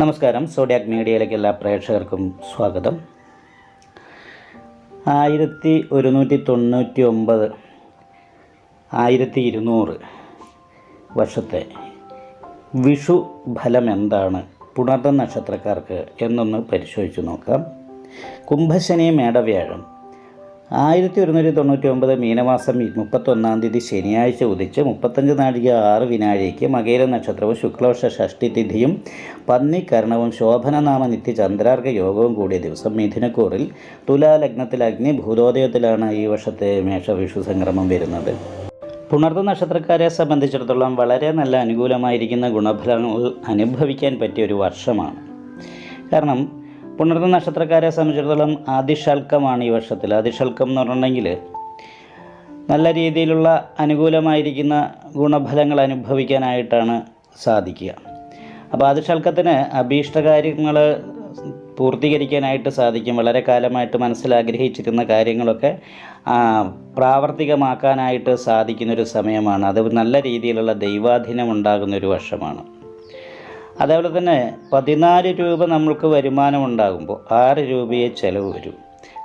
നമസ്കാരം. സോഡിയാക് മീഡിയയിലേക്ക് എല്ലാ പ്രേക്ഷകർക്കും സ്വാഗതം. ആയിരത്തി ഒരുന്നൂറ്റി തൊണ്ണൂറ്റി ഒമ്പത് ആയിരത്തി ഇരുന്നൂറ് വർഷത്തെ വിഷു ഫലം എന്താണ്? പുണർന്ന നക്ഷത്രക്കാർക്ക് എന്നൊന്ന് പരിശോധിച്ച് നോക്കാം. കുംഭശനി മേടവ്യാഴം. ആയിരത്തി ഒരുന്നൂറ്റി തൊണ്ണൂറ്റി ഒമ്പത് മീനമാസം മുപ്പത്തൊന്നാം തീയതി ശനിയാഴ്ച ഉദിച്ച് മുപ്പത്തഞ്ച് നാഴിക ആറ് വിനാഴിക്ക് മകേര നക്ഷത്രവും ശുക്ലവർഷ ഷഷ്ടി തിഥിയും പന്നിക്കരണവും ശോഭനനാമ നിത്യ ചന്ദ്രാർഘ യോഗവും കൂടിയ ദിവസം മിഥുനക്കൂറിൽ തുലാലഗ്നത്തിൽ അഗ്നി ഭൂതോദയത്തിലാണ് ഈ വർഷത്തെ മേഷവിഷു സംക്രമം വരുന്നത്. പുണർന്ന നക്ഷത്രക്കാരെ സംബന്ധിച്ചിടത്തോളം വളരെ നല്ല അനുകൂലമായിരിക്കുന്ന ഗുണഫലങ്ങൾ അനുഭവിക്കാൻ പറ്റിയ ഒരു വർഷമാണ്. കാരണം പുണർന്ന നക്ഷത്രക്കാരെ സംബന്ധിച്ചിടത്തോളം അതിഷൽക്കമാണ് ഈ വർഷത്തിൽ. അതിഷൽക്കം എന്ന് പറഞ്ഞിട്ടുണ്ടെങ്കിൽ നല്ല രീതിയിലുള്ള അനുകൂലമായിരിക്കുന്ന ഗുണഫലങ്ങൾ അനുഭവിക്കാനായിട്ടാണ് സാധിക്കുക. അപ്പോൾ ആദിഷൽക്കത്തിന് അഭീഷ്ടകാര്യങ്ങൾ പൂർത്തീകരിക്കാനായിട്ട് സാധിക്കും. വളരെ കാലമായിട്ട് മനസ്സിലാഗ്രഹിച്ചിരുന്ന കാര്യങ്ങളൊക്കെ പ്രാവർത്തികമാക്കാനായിട്ട് സാധിക്കുന്നൊരു സമയമാണ്. അത് നല്ല രീതിയിലുള്ള ദൈവാധീനം ഉണ്ടാകുന്ന ഒരു വർഷമാണ്. അതേപോലെ തന്നെ പതിനാല് രൂപ നമ്മൾക്ക് വരുമാനം ഉണ്ടാകുമ്പോൾ ആറ് രൂപയെ ചിലവ് വരും.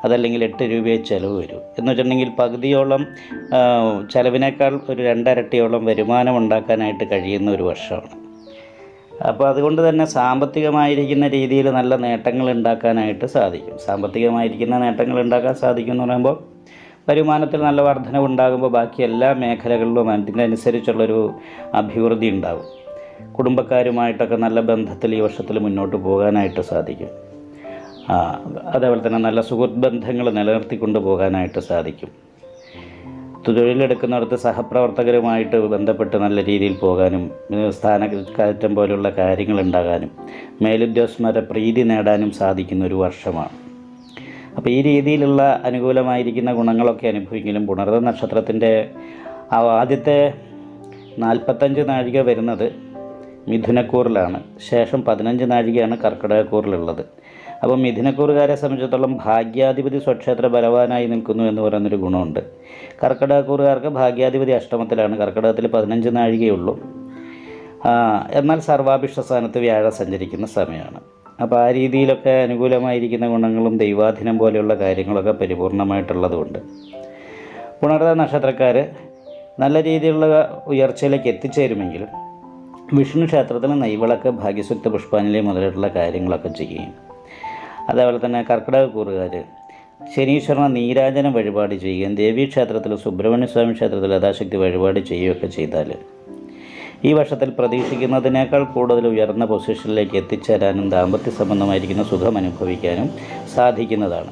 അതല്ലെങ്കിൽ എട്ട് രൂപയെ ചിലവ് വരും. എന്ന് വെച്ചിട്ടുണ്ടെങ്കിൽ പകുതിയോളം ചിലവിനേക്കാൾ ഒരു രണ്ടരട്ടിയോളം വരുമാനം ഉണ്ടാക്കാനായിട്ട് കഴിയുന്ന ഒരു വർഷമാണ്. അപ്പോൾ അതുകൊണ്ട് തന്നെ സാമ്പത്തികമായിരിക്കുന്ന രീതിയിൽ നല്ല നേട്ടങ്ങൾ ഉണ്ടാക്കാനായിട്ട് സാധിക്കും. സാമ്പത്തികമായിരിക്കുന്ന നേട്ടങ്ങൾ ഉണ്ടാക്കാൻ സാധിക്കും എന്ന് പറയുമ്പോൾ വരുമാനത്തിൽ നല്ല വർധനവ് ഉണ്ടാകുമ്പോൾ ബാക്കി എല്ലാ മേഖലകളിലും അതിനനുസരിച്ചുള്ളൊരു അഭിവൃദ്ധി ഉണ്ടാകും കുടുംബക്കാരുമായിട്ടൊക്കെ നല്ല ബന്ധത്തിൽ ഈ വർഷത്തിൽ മുന്നോട്ട് പോകാനായിട്ട് സാധിക്കും. അതേപോലെ തന്നെ നല്ല സുഹൃത്ത് ബന്ധങ്ങൾ നിലനിർത്തിക്കൊണ്ട് പോകാനായിട്ട് സാധിക്കും. തൊഴിലെടുക്കുന്നിടത്ത് സഹപ്രവർത്തകരുമായിട്ട് ബന്ധപ്പെട്ട് നല്ല രീതിയിൽ പോകാനും സ്ഥാനക്കയറ്റം പോലുള്ള കാര്യങ്ങൾ ഉണ്ടാകാനും മേലുദ്യോഗസ്ഥന്മാരെ പ്രീതി നേടാനും സാധിക്കുന്ന ഒരു വർഷമാണ്. അപ്പോൾ ഈ രീതിയിലുള്ള അനുകൂലമായിരിക്കുന്ന ഗുണങ്ങളൊക്കെ അനുഭവിക്കലും പുണർത നക്ഷത്രത്തിന്റെ ആദ്യത്തെ നാൽപ്പത്തഞ്ച് നാഴിക വരുന്നത് മിഥുനക്കൂറിലാണ്. ശേഷം പതിനഞ്ച് നാഴികയാണ് കർക്കിടകക്കൂറിലുള്ളത്. അപ്പോൾ മിഥുനക്കൂറുകാരെ സംബന്ധിച്ചിടത്തോളം ഭാഗ്യാധിപതി സ്വക്ഷേത്ര ബലവാനായി നിൽക്കുന്നു എന്ന് പറയുന്നൊരു ഗുണമുണ്ട്. കർക്കിടകക്കൂറുകാർക്ക് ഭാഗ്യാധിപതി അഷ്ടമത്തിലാണ്. കർക്കിടകത്തിൽ പതിനഞ്ച് നാഴികയുള്ളൂ. എന്നാൽ സർവാഭിഷ്ട സ്ഥാനത്ത് വ്യാഴം സഞ്ചരിക്കുന്ന സമയമാണ്. അപ്പോൾ ആ രീതിയിലൊക്കെ അനുകൂലമായിരിക്കുന്ന ഗുണങ്ങളും ദൈവാധീനം പോലെയുള്ള കാര്യങ്ങളൊക്കെ പരിപൂർണമായിട്ടുള്ളതുകൊണ്ട് പുണർത നക്ഷത്രക്കാർ നല്ല രീതിയിലുള്ള ഉയർച്ചയിലേക്ക് എത്തിച്ചേരുമെങ്കിലും വിഷ്ണു ക്ഷേത്രത്തിൽ നെയ്വിളക്ക് ഭാഗ്യസുക്ത പുഷ്പാഞ്ജലി മുതലായിട്ടുള്ള കാര്യങ്ങളൊക്കെ ചെയ്യും അതേപോലെ തന്നെ കർക്കിടക കൂറുകാർ ശനീശ്വരനെ നീരാജന വഴിപാട് ചെയ്യുകയും ദേവീ ക്ഷേത്രത്തിൽ സുബ്രഹ്മണ്യ സ്വാമി ക്ഷേത്രത്തിൽ യഥാശക്തി വഴിപാട് ചെയ്യുകയൊക്കെ ചെയ്താൽ ഈ വർഷത്തിൽ പ്രതീക്ഷിക്കുന്നതിനേക്കാൾ കൂടുതൽ ഉയർന്ന പൊസിഷനിലേക്ക് എത്തിച്ചേരാനും ദാമ്പത്യ സംബന്ധമായിരിക്കുന്ന സുഖം അനുഭവിക്കാനും സാധിക്കുന്നതാണ്.